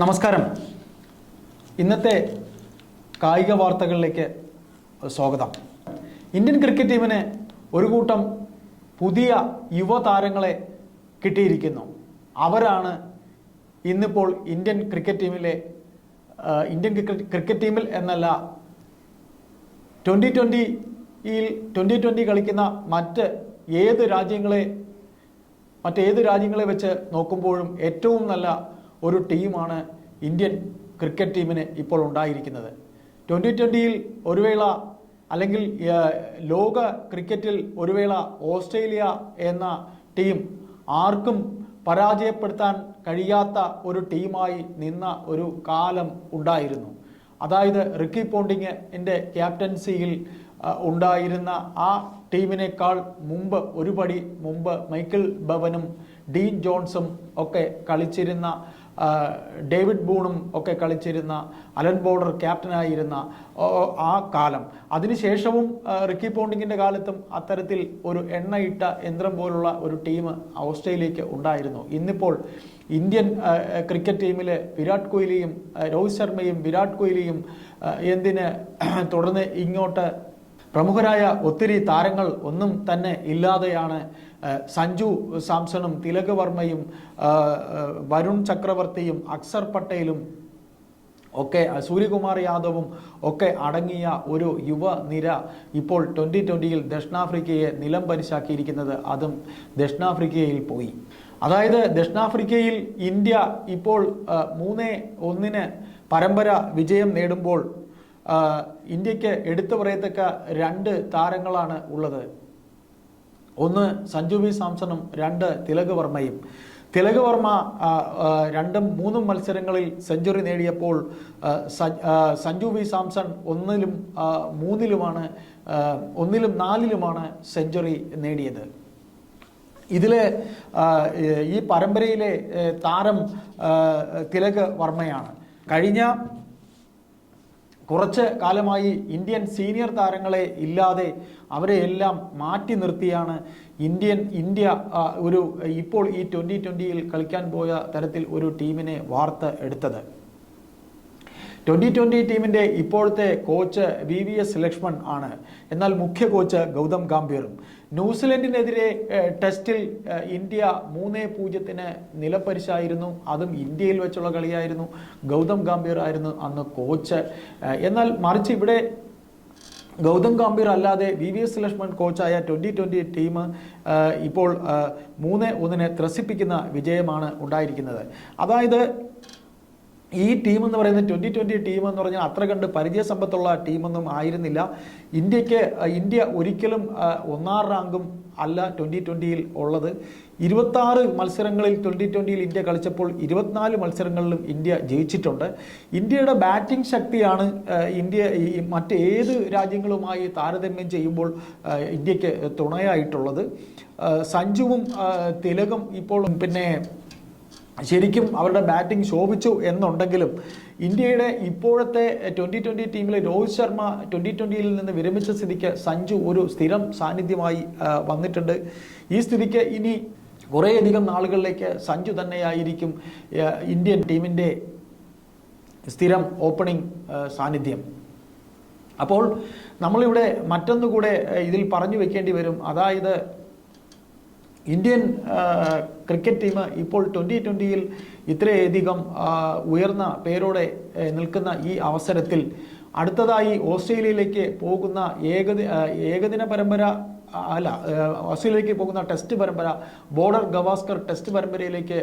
നമസ്കാരം. ഇന്നത്തെ കായിക വാർത്തകളിലേക്ക് സ്വാഗതം. ഇന്ത്യൻ ക്രിക്കറ്റ് ടീമിന് ഒരു കൂട്ടം പുതിയ യുവതാരങ്ങളെ കിട്ടിയിരിക്കുന്നു. അവരാണ് ഇന്നിപ്പോൾ ഇന്ത്യൻ ക്രിക്കറ്റ് ടീമിലെ ഇന്ത്യൻ ക്രിക്കറ്റ് ടീമിൽ എന്നല്ല ട്വന്റി ട്വന്റിയിൽ ട്വന്റി ട്വന്റി കളിക്കുന്ന മറ്റ് ഏത് രാജ്യങ്ങളെ മറ്റേത് രാജ്യങ്ങളെ വെച്ച് നോക്കുമ്പോഴും ഏറ്റവും നല്ല ഒരു ടീമാണ് ഇന്ത്യൻ ക്രിക്കറ്റ് ടീമിന് ഇപ്പോൾ ഉണ്ടായിരിക്കുന്നത്. ട്വന്റി ട്വന്റിയിൽ ഒരു വേള അല്ലെങ്കിൽ ലോക ക്രിക്കറ്റിൽ ഒരു വേള ഓസ്ട്രേലിയ എന്ന ടീം ആർക്കും പരാജയപ്പെടുത്താൻ കഴിയാത്ത ഒരു ടീമായി നിന്ന ഒരു കാലം ഉണ്ടായിരുന്നു. അതായത് റിക്കി പോണ്ടിങ് എന്റെ ക്യാപ്റ്റൻസിയിൽ ഉണ്ടായിരുന്ന ആ ടീമിനേക്കാൾ മുമ്പ് ഒരുപടി മുമ്പ് മൈക്കിൾ ബവനും ഡീൻ ജോൺസും ഒക്കെ കളിച്ചിരുന്ന ഡേവിഡ് ബൂണും ഒക്കെ കളിച്ചിരുന്ന അലൻ ബോർഡർ ക്യാപ്റ്റനായിരുന്ന ആ കാലം. അതിനുശേഷവും റിക്കി പോണ്ടിങ്ങിന്റെ കാലത്തും അത്തരത്തിൽ ഒരു എണ്ണയിട്ട യന്ത്രം പോലുള്ള ഒരു ടീം ഓസ്ട്രേലിയക്ക് ഉണ്ടായിരുന്നു. ഇന്നിപ്പോൾ ഇന്ത്യൻ ക്രിക്കറ്റ് ടീമിലെ വിരാട് കോഹ്ലിയും രോഹിത് ശർമ്മയും വിരാട് കോഹ്ലിയും എന്തിന് തുടർന്ന് ഇങ്ങോട്ട് പ്രമുഖരായ ഒത്തിരി താരങ്ങൾ ഒന്നും തന്നെ ഇല്ലാതെയാണ് സഞ്ജു സാംസണും തിലക് വർമ്മയും വരുൺ ചക്രവർത്തിയും അക്സർ പട്ടേലും ഒക്കെ സൂര്യകുമാർ യാദവും ഒക്കെ അടങ്ങിയ ഒരു യുവനിര ഇപ്പോൾ ട്വന്റി ട്വന്റിയിൽ ദക്ഷിണാഫ്രിക്കയെ നിലം പരിശാക്കിയിരിക്കുന്നത് അതും ദക്ഷിണാഫ്രിക്കയിൽ പോയി. അതായത് ദക്ഷിണാഫ്രിക്കയിൽ ഇന്ത്യ ഇപ്പോൾ മൂന്നേ ഒന്നിന് പരമ്പര വിജയം നേടുമ്പോൾ ഇന്ത്യയ്ക്ക് എടുത്തു പറയത്തക്ക രണ്ട് താരങ്ങളാണ് ഉള്ളത്. ഒന്ന് സഞ്ജു വി സാംസണും രണ്ട് തിലക് വർമ്മയും. തിലക് വർമ്മ രണ്ടും മൂന്നും മത്സരങ്ങളിൽ സെഞ്ചുറി നേടിയപ്പോൾ സഞ്ജു വി സാംസൺ ഒന്നിലും മൂന്നിലുമാണ് ഒന്നിലും നാലിലുമാണ് സെഞ്ചുറി നേടിയത്. ഇതിലെ ഈ പരമ്പരയിലെ താരം തിലക് വർമ്മയാണ്. കഴിഞ്ഞ കുറച്ച് കാലമായി ഇന്ത്യൻ സീനിയർ താരങ്ങളെ ഇല്ലാതെ അവരെ എല്ലാം മാറ്റി നിർത്തിയാണ് ഇന്ത്യൻ ഇന്ത്യ ഒരു ഇപ്പോൾ ഈ ട്വന്റി ട്വന്റിയിൽ കളിക്കാൻ പോയ തരത്തിൽ ഒരു ടീമിനെ വാർത്ത എടുത്തത്. ട്വന്റി ട്വന്റി ടീമിന്റെ ഇപ്പോഴത്തെ coach V V S Laxman ആണ്. എന്നാൽ മുഖ്യ കോച്ച് ഗൗതം ഗാംഭീറും. ന്യൂസിലൻഡിനെതിരെ ടെസ്റ്റിൽ ഇന്ത്യ മൂന്നേ പൂജ്യത്തിന് നിലപ്പരിശായിരുന്നു അതും ഇന്ത്യയിൽ വെച്ചുള്ള കളിയായിരുന്നു. ഗൗതം ഗാംഭീർ ആയിരുന്നു അന്ന് കോച്ച്. എന്നാൽ മറിച്ച് ഇവിടെ ഗൗതം ഗാംഭീർ അല്ലാതെ വി വി എസ് ലക്ഷ്മൺ കോച്ചായ ട്വന്റി ട്വന്റി ടീം ഇപ്പോൾ മൂന്ന് ഒന്നിനെ ത്രസിപ്പിക്കുന്ന വിജയമാണ് ഉണ്ടായിരിക്കുന്നത്. അതായത് ഈ ടീം എന്ന് പറയുന്നത് ട്വന്റി ട്വന്റി ടീം എന്ന് പറഞ്ഞാൽ അത്ര കണ്ട് പരിചയസമ്പത്തുള്ള ടീമൊന്നും ആയിരുന്നില്ല. ഇന്ത്യയ്ക്ക് ഇന്ത്യ ഒരിക്കലും ഒന്നാം റാങ്കും അല്ല ട്വന്റി ട്വന്റിയിൽ ഉള്ളത്. ഇരുപത്താറ് മത്സരങ്ങളിൽ ട്വന്റി ട്വന്റിയിൽ ഇന്ത്യ കളിച്ചപ്പോൾ ഇരുപത്തിനാല് മത്സരങ്ങളിലും ഇന്ത്യ ജയിച്ചിട്ടുണ്ട്. ഇന്ത്യയുടെ ബാറ്റിംഗ് ശക്തിയാണ് ഇന്ത്യ മറ്റേത് രാജ്യങ്ങളുമായി താരതമ്യം ചെയ്യുമ്പോൾ ഇന്ത്യയ്ക്ക് തുണയായിട്ടുള്ളത്. സഞ്ജുവും തിലകും ഇപ്പോൾ പിന്നെ ശരിക്കും അവരുടെ ബാറ്റിംഗ് ശോഭിച്ചു എന്നുണ്ടെങ്കിലും ഇന്ത്യയുടെ ഇപ്പോഴത്തെ ട്വന്റി ട്വന്റി ടീമിലെ രോഹിത് ശർമ്മ ട്വന്റി ട്വന്റിയിൽ നിന്ന് വിരമിച്ച സ്ഥിതിക്ക് സഞ്ജു ഒരു സ്ഥിരം സാന്നിധ്യമായി വന്നിട്ടുണ്ട്. ഈ സ്ഥിതിക്ക് ഇനി കുറേയധികം നാളുകളിലേക്ക് സഞ്ജു തന്നെയായിരിക്കും ഇന്ത്യൻ ടീമിന്റെ സ്ഥിരം ഓപ്പണിംഗ് സാന്നിധ്യം. അപ്പോൾ നമ്മളിവിടെ മറ്റൊന്നുകൂടെ ഇതിൽ പറഞ്ഞു വെക്കേണ്ടി വരും. അതായത് ഇന്ത്യൻ ക്രിക്കറ്റ് ടീം ഇപ്പോൾ ട്വന്റി ട്വന്റിയിൽ ഇത്രയധികം ഉയർന്ന പേരോടെ നിൽക്കുന്ന ഈ അവസരത്തിൽ അടുത്തതായി ഓസ്ട്രേലിയയിലേക്ക് പോകുന്ന ഏകദി ഏകദിന പരമ്പര അല്ല ഓസ്ട്രേലിയയിലേക്ക് പോകുന്ന ടെസ്റ്റ് പരമ്പര ബോർഡർ ഗവാസ്കർ ടെസ്റ്റ് പരമ്പരയിലേക്ക്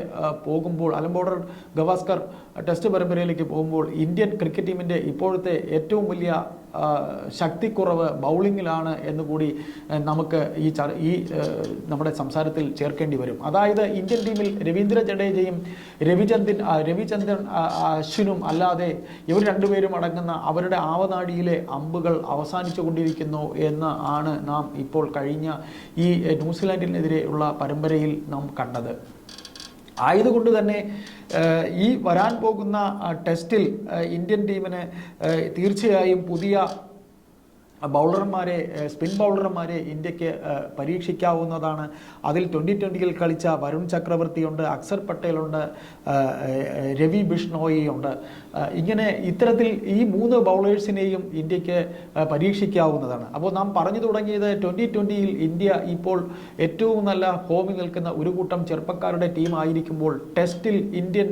പോകുമ്പോൾ അലം ബോർഡർ ഗവാസ്കർ ടെസ്റ്റ് പരമ്പരയിലേക്ക് പോകുമ്പോൾ ഇന്ത്യൻ ക്രിക്കറ്റ് ടീമിന്റെ ഇപ്പോഴത്തെ ഏറ്റവും വലിയ ശക്തിക്കുറവ് ബൗളിങ്ങിലാണ് എന്ന് കൂടി നമുക്ക് ഈ ഈ നമ്മുടെ സംസാരത്തിൽ ചേർക്കേണ്ടി വരും. അതായത് ഇന്ത്യൻ ടീമിൽ രവീന്ദ്ര ജഡേജയും രവിചന്ദ്രൻ രവിചന്ദ്രൻ അശ്വിനും അല്ലാതെ ഇവർ രണ്ടുപേരും അടങ്ങുന്ന അവരുടെ ആവനാടിയിലെ അമ്പുകൾ അവസാനിച്ചു കൊണ്ടിരിക്കുന്നു എന്ന് ആണ് നാം ഇപ്പോൾ കഴിഞ്ഞ ഈ ന്യൂസിലാൻഡിനെതിരെയുള്ള പരമ്പരയിൽ നാം കണ്ടത്. ആയതുകൊണ്ട് തന്നെ ഈ വരാൻ പോകുന്ന ടെസ്റ്റിൽ ഇന്ത്യൻ ടീമിന് തീർച്ചയായും പുതിയ ബൗളർമാരെ സ്പിൻ ബൗളർമാരെ ഇന്ത്യയ്ക്ക് പരീക്ഷിക്കാവുന്നതാണ്. അതിൽ ട്വന്റി ട്വന്റിയിൽ കളിച്ച വരുൺ ചക്രവർത്തിയുണ്ട് അക്സർ പട്ടേലുണ്ട് രവി ബിഷ്ണോയി ഉണ്ട് ഏഹ് ഇങ്ങനെ ഇത്തരത്തിൽ ഈ മൂന്ന് ബൗളേഴ്സിനെയും ഇന്ത്യയ്ക്ക് പരീക്ഷിക്കാവുന്നതാണ്. അപ്പോൾ നാം പറഞ്ഞു തുടങ്ങിയത് ട്വന്റി ട്വന്റിയിൽ ഇന്ത്യ ഇപ്പോൾ ഏറ്റവും നല്ല ഹോമിൽ നിൽക്കുന്ന ഒരു കൂട്ടം ചെറുപ്പക്കാരുടെ ടീം ആയിരിക്കുമ്പോൾ ടെസ്റ്റിൽ ഇന്ത്യൻ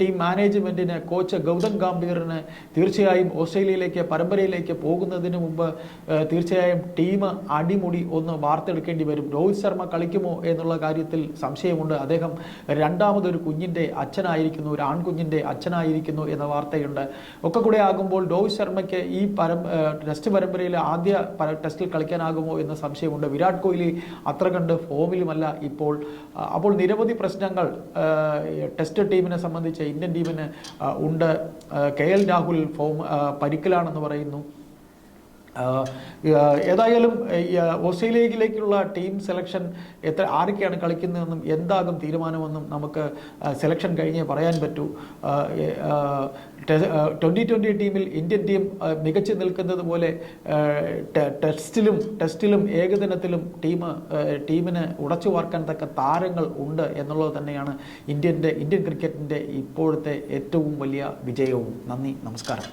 ടീം മാനേജ്മെന്റിന് കോച്ച് ഗൗതം ഗാംഭീറിന് തീർച്ചയായും ഓസ്ട്രേലിയയിലേക്ക് പരമ്പരയിലേക്ക് പോകുന്നതിന് മുമ്പ് തീർച്ചയായും ടീം അടിമുടി ഒന്ന് വാർത്തെടുക്കേണ്ടി വരും. രോഹിത് ശർമ്മ കളിക്കുമോ എന്നുള്ള കാര്യത്തിൽ സംശയമുണ്ട്. അദ്ദേഹം രണ്ടാമതൊരു കുഞ്ഞിന്റെ അച്ഛനായിരിക്കുന്നു ഒരു ആൺകുഞ്ഞിന്റെ അച്ഛനായിരിക്കുന്നു എന്ന വാർത്തയുണ്ട്. ഒക്കെ കൂടെ ആകുമ്പോൾ രോഹിത് ശർമ്മയ്ക്ക് ഈ പരം ടെസ്റ്റ് പരമ്പരയിൽ ആദ്യ ടെസ്റ്റിൽ കളിക്കാനാകുമോ എന്ന സംശയമുണ്ട്. വിരാട് കോഹ്ലി അത്ര കണ്ട് ഫോമിലുമല്ല ഇപ്പോൾ. അപ്പോൾ നിരവധി പ്രശ്നങ്ങൾ ടെസ്റ്റ് ടീമിനെ സംബന്ധിച്ച് ഇന്ത്യൻ ടീമിന് ഉണ്ട്. കെ എൽ രാഹുൽ ഫോം പരിക്കലാണെന്ന് പറയുന്നു. ഏതായാലും ഓസ്ട്രേലിയയിലേക്കുള്ള ടീം സെലക്ഷൻ എത്ര ആരൊക്കെയാണ് കളിക്കുന്നതെന്നും എന്താകും തീരുമാനമെന്നും നമുക്ക് സെലക്ഷൻ കഴിഞ്ഞേ പറയാൻ പറ്റൂ. ട്വന്റി ട്വന്റി ടീമിൽ ഇന്ത്യൻ ടീം മികച്ചു നിൽക്കുന്നത് പോലെ ടെസ്റ്റിലും ടെസ്റ്റിലും ഏകദിനത്തിലും ടീം ടീമിന് ഉടച്ചു വാർക്കാൻ തക്ക താരങ്ങൾ ഉണ്ട് എന്നുള്ളത് തന്നെയാണ് ഇന്ത്യന്റെ ഇന്ത്യൻ ക്രിക്കറ്റിന്റെ ഇപ്പോഴത്തെ ഏറ്റവും വലിയ വിജയവും. നന്ദി നമസ്കാരം.